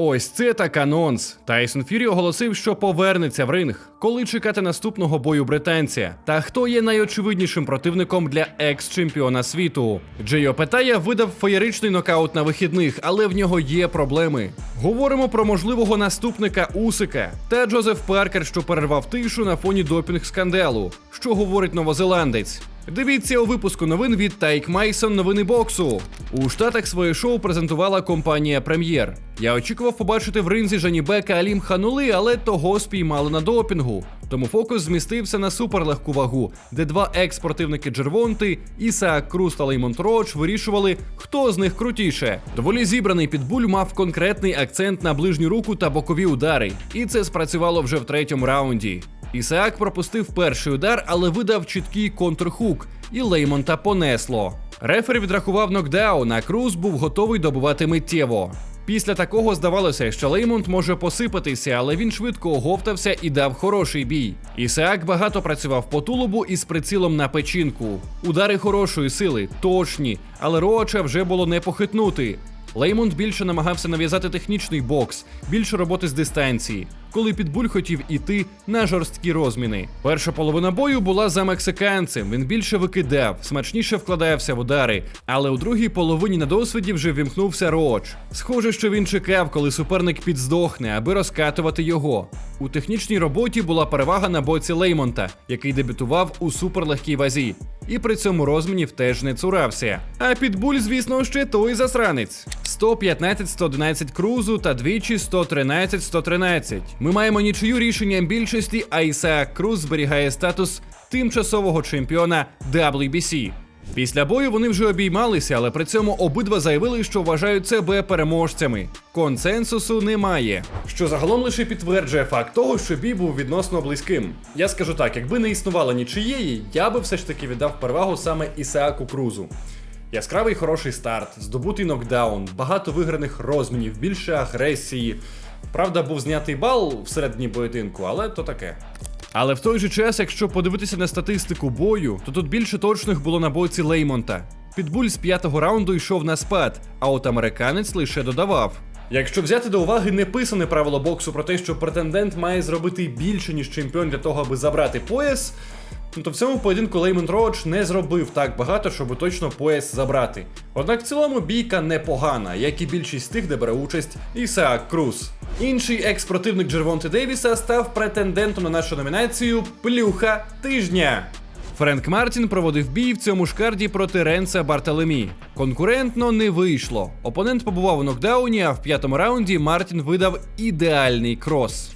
Ось це так анонс. Тайсон Фюрі оголосив, що повернеться в ринг. Коли чекати наступного бою британця? Та хто є найочевиднішим противником для екс-чемпіона світу? Джейо Петая видав феєричний нокаут на вихідних, але в нього є проблеми. Говоримо про можливого наступника Усика та Джозеф Паркер, що перервав тишу на фоні допінг скандалу. Що говорить новозеландець? Дивіться у випуску новин від Тайк Майсон новини боксу. У Штатах своє шоу презентувала компанія Прем'єр. Я очікував побачити в ринзі Жанібека Алім Ханули, але того спіймали на допінгу. Тому фокус змістився на суперлегку вагу, де два екс-спортивники Джервонти, Ісаак Круз та Леймонт Роч вирішували, хто з них крутіше. Доволі зібраний підбуль мав конкретний акцент на ближню руку та бокові удари, і це спрацювало вже в третьому раунді. Ісаак пропустив перший удар, але видав чіткий контрхук, і Леймонта понесло. Рефері відрахував нокдаун, а Круз був готовий добувати миттєво. Після такого здавалося, що Леймонт може посипатися, але він швидко оговтався і дав хороший бій. Ісаак багато працював по тулубу із прицілом на печінку. Удари хорошої сили, точні, але Роача вже було не похитнути. Леймонд більше намагався нав'язати технічний бокс, більше роботи з дистанції, коли Підбуль хотів іти на жорсткі розміни. Перша половина бою була за мексиканцем. Він більше викидав, смачніше вкладався в удари, але у другій половині на досвіді вже вімкнувся Роч. Схоже, що він чекав, коли суперник підздохне, аби розкатувати його. У технічній роботі була перевага на боці Леймонта, який дебютував у суперлегкій вазі. І при цьому розмінів теж не цурався. А підбуль, звісно, ще той засранець. 115-111 крузу та двічі 113-113. Ми маємо нічию рішенням більшості, а Ісаак Круз зберігає статус тимчасового чемпіона WBC. Після бою вони вже обіймалися, але при цьому обидва заявили, що вважають себе переможцями. Консенсусу немає, що загалом лише підтверджує факт того, що бій був відносно близьким. Я скажу так, якби не існувало нічиєї, я би все ж таки віддав перевагу саме Ісааку Крузу. Яскравий хороший старт, здобутий нокдаун, багато виграних розмінів, більше агресії. Правда, був знятий бал всередині поєдинку, але то таке. Але в той же час, якщо подивитися на статистику бою, то тут більше точних було на боці Леймонта. Підбуль з п'ятого раунду йшов на спад, а от американець лише додавав. Якщо взяти до уваги неписане правило боксу про те, що претендент має зробити більше, ніж чемпіон для того, аби забрати пояс, ну то в цьому поєдинку Леймонд Роуч не зробив так багато, щоб точно пояс забрати. Однак в цілому бійка непогана, як і більшість тих, де бере участь Ісаак Круз. Інший екс-противник Джервонти Девіса став претендентом на нашу номінацію Плюха тижня. Френк Мартін проводив бій в цьому ж карді проти Ренса Бартелемі. Конкурентно не вийшло. Опонент побував у нокдауні, а в п'ятому раунді Мартін видав ідеальний крос.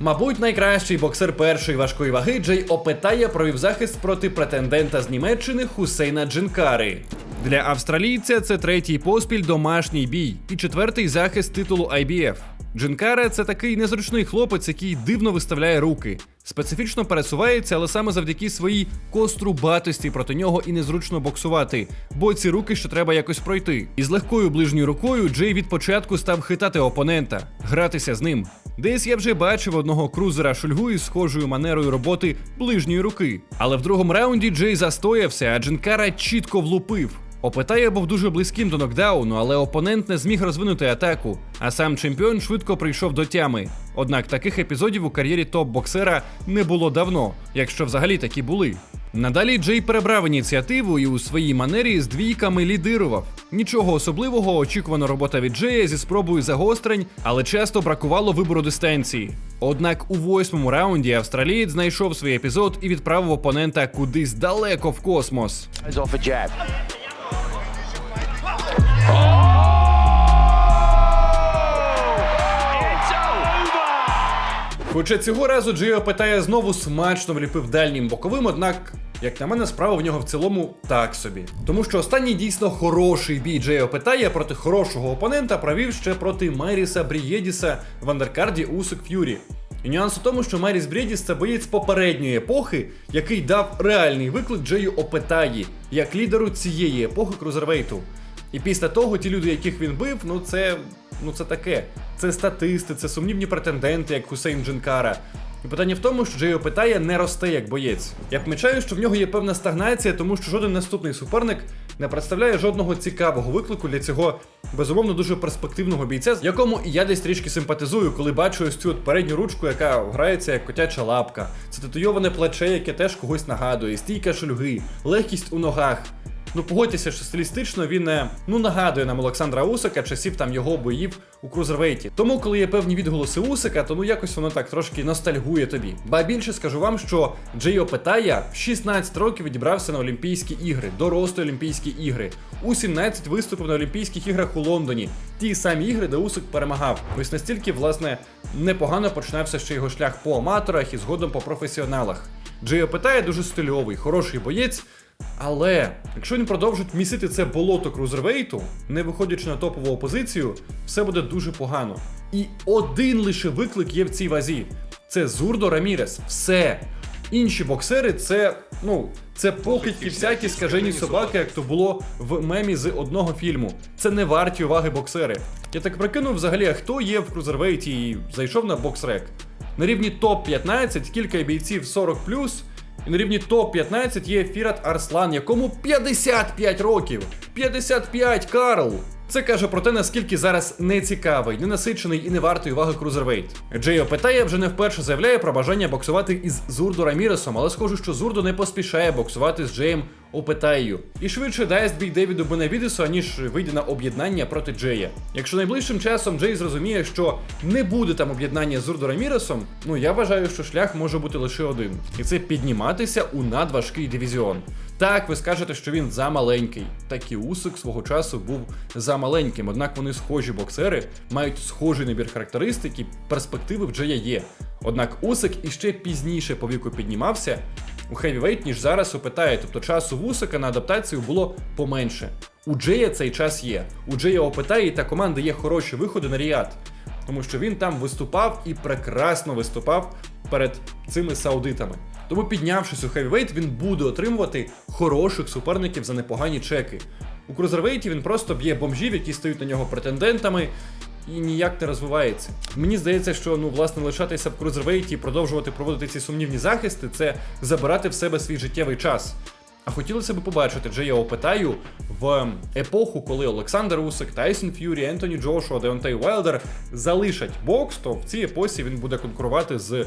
Мабуть, найкращий боксер першої важкої ваги Джей Опетая провів захист проти претендента з Німеччини Хусейна Джинкари. Для австралійця це третій поспіль домашній бій і четвертий захист титулу IBF. Джинкара це такий незручний хлопець, який дивно виставляє руки. Специфічно пересувається, але саме завдяки своїй кострубатості проти нього і незручно боксувати, бо ці руки ще треба якось пройти. І з легкою ближньою рукою Джей від початку став хитати опонента, гратися з ним. Десь я вже бачив одного крузера шульгу із схожою манерою роботи ближньої руки. Але в другому раунді Джей застоявся, а Джинкара чітко влупив. Опитає був дуже близьким до нокдауну, але опонент не зміг розвинути атаку, а сам чемпіон швидко прийшов до тями. Однак таких епізодів у кар'єрі топ-боксера не було давно, якщо взагалі такі були. Надалі Джей перебрав ініціативу і у своїй манері з двійками лідирував. Нічого особливого, очікувана робота від Джея зі спробою загострень, але часто бракувало вибору дистанції. Однак у восьмому раунді австралієць знайшов свій епізод і відправив опонента кудись далеко в космос. Хоча цього разу Джейо питає знову смачно вліпив дальнім боковим, однак, як на мене, справа в нього в цілому так собі. Тому що останній дійсно хороший бій Джейо питає проти хорошого опонента провів ще проти Меріса Брієдіса в андеркарді Усик Ф'юрі. І нюанс у тому, що Меріс Брєдіс це боєць попередньої епохи, який дав реальний виклик Джею Опетаї як лідеру цієї епохи крузервейту. І після того ті люди, яких він бив, ну це ну це таке. Це статисти, це сумнівні претенденти, як Хусейн Джинкара. І питання в тому, що Джейо питає не росте як боєць. Я помічаю, що в нього є певна стагнація, тому що жоден наступний суперник не представляє жодного цікавого виклику для цього безумовно дуже перспективного бійця, з якому і я десь трішки симпатизую, коли бачу ось цю от передню ручку, яка грається як котяча лапка. Це татуйоване плече, яке теж когось нагадує, стійка шульги, легкість у ногах. Ну погодьтеся, що стилістично він не ну нагадує нам Олександра Усика часів там його боїв у крузервейті. Тому, коли є певні відголоси Усика, то ну якось воно так трошки ностальгує тобі. Ба більше скажу вам, що Джейо Петая в 16 років відібрався на Олімпійські ігри, дорослі Олімпійські ігри. У 17 виступив на Олімпійських іграх у Лондоні. Ті самі ігри, де Усик перемагав. Ось настільки, власне, непогано починався ще його шлях по аматорах і згодом по професіоналах. Джейо Петая дуже стильовий, хороший боєць. Але якщо він продовжить місити це болото крузервейту, не виходячи на топову опозицію, все буде дуже погано. І один лише виклик є в цій вазі: це Зурдо Рамірес. Все. Інші боксери це, ну, це покидьки всякі скажені собаки, як то було в мемі з одного фільму. Це не варті уваги боксери. Я так прикинув взагалі, хто є в крузервейті і зайшов на боксрек. На рівні топ-15 кілька бійців 40 і на рівні топ-15 є Фірат Арслан, якому 55 років. 55, Карл! Це каже про те, наскільки зараз нецікавий, ненасичений і не вартий уваги крузервейт. Джейо Петая вже не вперше заявляє про бажання боксувати із Зурдо Раміресом, але схоже, що Зурдо не поспішає боксувати з Джеєм Опетаєю. І швидше дасть бій Девіду Бенавідесу, аніж вийде на об'єднання проти Джея. Якщо найближчим часом Джей зрозуміє, що не буде там об'єднання з Зурдо Раміресом, ну я вважаю, що шлях може бути лише один. І це підніматися у надважкий дивізіон. Так, ви скажете, що він замаленький. Так і Усик свого часу був замаленьким, однак вони схожі боксери, мають схожий набір характеристик і перспективи в Джея є. Однак Усик іще пізніше по віку піднімався у хевівейт, ніж зараз у Петая, тобто часу в Усика на адаптацію було поменше. У Джея цей час є. У Джея Опетаї та команди є хороші виходи на Ріад, тому що він там виступав і прекрасно виступав перед цими саудитами. Тому, піднявшись у хевівейт, він буде отримувати хороших суперників за непогані чеки. У крузервейті він просто б'є бомжів, які стають на нього претендентами, і ніяк не розвивається. Мені здається, що ну власне лишатися в крузервейті і продовжувати проводити ці сумнівні захисти це забирати в себе свій життєвий час. А хотілося б побачити Джея Опетаю в епоху, коли Олександр Усик, Тайсон Ф'юрі, Ентоні Джошуа, Деонтей Уайлдер залишать бокс, то в цій епосі він буде конкурувати з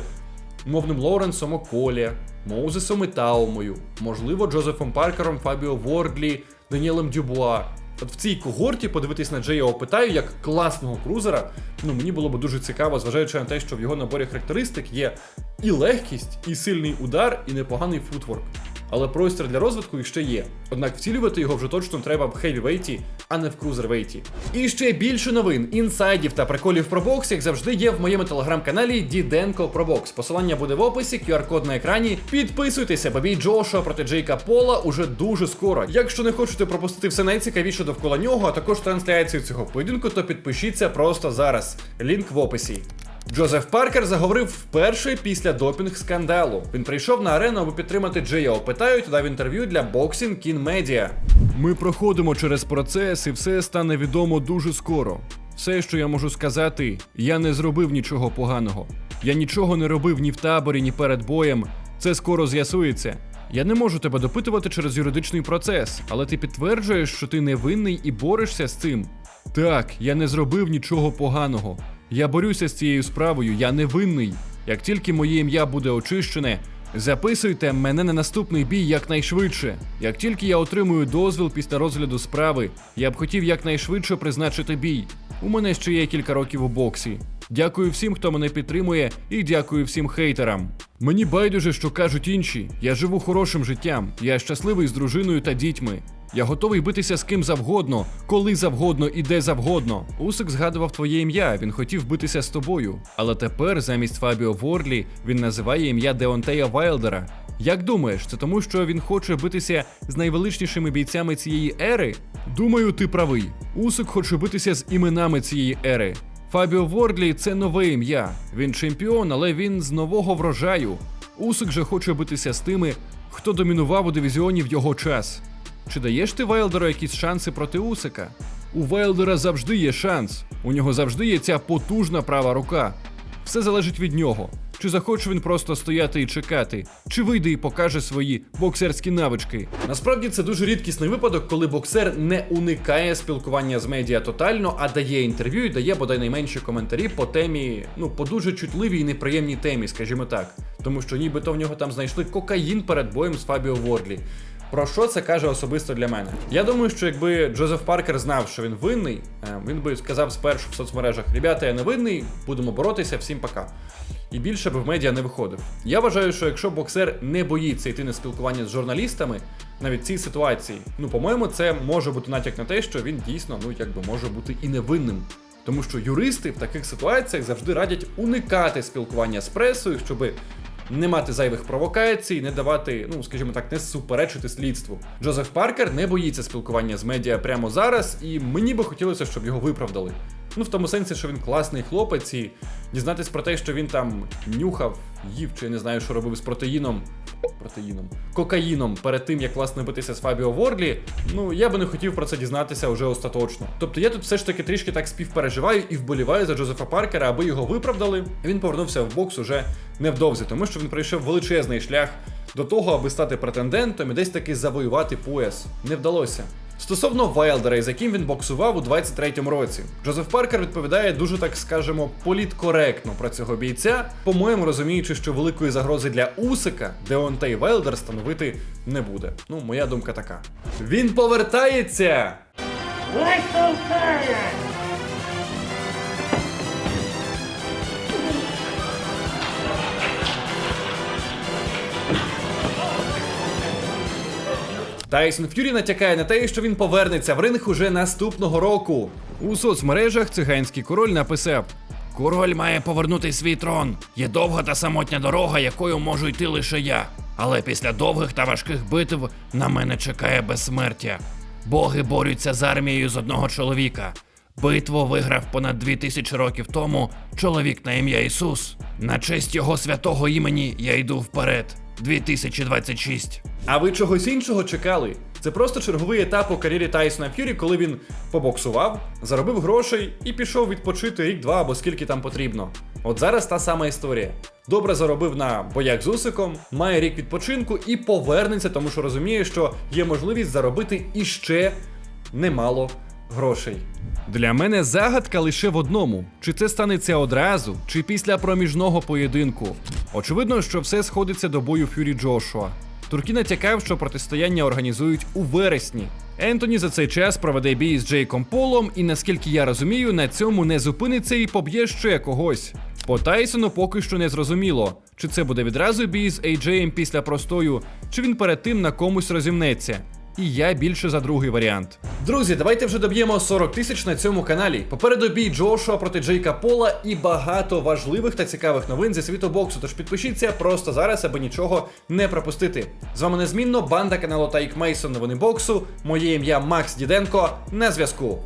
мовним Лоуренсом Околі, Моузесом Ітаумою, можливо, Джозефом Паркером, Фабіо Вордлі, Даніелем Дюбуа. От в цій когорті подивитись на Джея Опитаю як класного крузера. Ну мені було б дуже цікаво, зважаючи на те, що в його наборі характеристик є і легкість, і сильний удар, і непоганий футворк. Але простір для розвитку іще є. Однак вцілювати його вже точно треба в хевівейті, а не в крузервейті. І ще більше новин, інсайдів та приколів про бокс, як завжди, є в моєму телеграм-каналі Діденко про бокс. Посилання буде в описі, QR-код на екрані. Підписуйтеся, бабій Джошуа проти Джейка Пола уже дуже скоро. Якщо не хочете пропустити все найцікавіше довкола нього, а також трансляцію цього поєдинку, то підпишіться просто зараз. Лінк в описі. Джозеф Паркер заговорив вперше після допінг скандалу. Він прийшов на арену, аби підтримати Джея Опитаю та дав інтерв'ю для Boxing King Media. Ми проходимо через процес, і все стане відомо дуже скоро. Все, що я можу сказати, я не зробив нічого поганого. Я нічого не робив ні в таборі, ні перед боєм. Це скоро з'ясується. Я не можу тебе допитувати через юридичний процес, але ти підтверджуєш, що ти невинний і борешся з цим. Так, я не зробив нічого поганого. Я борюся з цією справою, я невинний. Як тільки моє ім'я буде очищене, записуйте мене на наступний бій якнайшвидше. Як тільки я отримую дозвіл після розгляду справи, я б хотів якнайшвидше призначити бій. У мене ще є кілька років у боксі. Дякую всім, хто мене підтримує, і дякую всім хейтерам. Мені байдуже, що кажуть інші. Я живу хорошим життям. Я щасливий з дружиною та дітьми. Я готовий битися з ким завгодно, коли завгодно і де завгодно. Усик згадував твоє ім'я, він хотів битися з тобою. Але тепер замість Фабіо Вордлі він називає ім'я Деонтея Вайлдера. Як думаєш, це тому, що він хоче битися з найвеличнішими бійцями цієї ери? Думаю, ти правий. Усик хоче битися з іменами цієї ери. Фабіо Вордлі це нове ім'я. Він чемпіон, але він з нового врожаю. Усик же хоче битися з тими, хто домінував у дивізіоні в його час. Чи даєш ти Вайлдеру якісь шанси проти Усика? У Вайлдера завжди є шанс. У нього завжди є ця потужна права рука. Все залежить від нього. Чи захоче він просто стояти і чекати, чи вийде і покаже свої боксерські навички. Насправді це дуже рідкісний випадок, коли боксер не уникає спілкування з медіа тотально, а дає інтерв'ю і дає бодай найменші коментарі по темі, ну по дуже чутливій і неприємній темі, скажімо так. Тому що нібито в нього там знайшли кокаїн перед боєм з Фабіо Вордлі. Про що це каже особисто для мене? Я думаю, що якби Джозеф Паркер знав, що він винний, е, він би сказав спершу в соцмережах: Ребята, я не винний, будемо боротися, всім пока. І більше би в медіа не виходив. Я вважаю, що якщо боксер не боїться йти на спілкування з журналістами, навіть в цій ситуації, ну по-моєму, це може бути натяк на те, що він дійсно, ну якби може бути і невинним. Тому що юристи в таких ситуаціях завжди радять уникати спілкування з пресою, щоби не мати зайвих провокацій, не давати, ну скажімо так, не суперечити слідству. Джозеф Паркер не боїться спілкування з медіа прямо зараз, і мені би хотілося, щоб його виправдали. Ну, в тому сенсі, що він класний хлопець, і дізнатись про те, що він там нюхав, їв, чи я не знаю, що робив з протеїном. Протеїном, кокаїном перед тим, як власне битися з Фабіо Вордлі, ну я би не хотів про це дізнатися вже остаточно. Тобто я тут все ж таки трішки так співпереживаю і вболіваю за Джозефа Паркера, аби його виправдали. Він повернувся в бокс уже невдовзі, тому що він пройшов величезний шлях до того, аби стати претендентом і десь таки завоювати пояс. Не вдалося. Стосовно Вайлдера, із яким він боксував у 23-му році, Джозеф Паркер відповідає дуже, так скажемо, політкоректно про цього бійця, по-моєму, розуміючи, що великої загрози для Усика Деонтей Вайлдер становити не буде. Ну, моя думка така. Він повертається! Тайсон Ф'юрі натякає на те, що він повернеться в ринг уже наступного року. У соцмережах циганський король написав: Король має повернути свій трон. Є довга та самотня дорога, якою можу йти лише я. Але після довгих та важких битв на мене чекає безсмертя. Боги борються з армією з одного чоловіка. Битву виграв понад дві тисячі років тому чоловік на ім'я Ісус. На честь його святого імені я йду вперед. 2026. А ви чогось іншого чекали? Це просто черговий етап у кар'єрі Тайсона Ф'юрі, коли він побоксував, заробив грошей і пішов відпочити рік-два або скільки там потрібно. От зараз та сама історія. Добре заробив на боях з Усиком, має рік відпочинку і повернеться, тому що розуміє, що є можливість заробити іще немало грошей. Для мене загадка лише в одному: чи це станеться одразу, чи після проміжного поєдинку. Очевидно, що все сходиться до бою Фюрі Джошуа. Туркі натякав, що протистояння організують у вересні. Ентоні за цей час проведе бій з Джейком Полом, і наскільки я розумію, на цьому не зупиниться і поб'є ще когось. По Тайсону поки що не зрозуміло, чи це буде відразу бій з AJ після простою, чи він перед тим на комусь розімнеться. І я більше за другий варіант. Друзі, давайте вже доб'ємо 40 тисяч на цьому каналі. Попереду бій Джошуа проти Джейка Пола і багато важливих та цікавих новин зі світу боксу. Тож підпишіться просто зараз, аби нічого не пропустити. З вами незмінно банда каналу Тайк Мейсон. Новини боксу. Моє ім'я Макс Діденко. На зв'язку.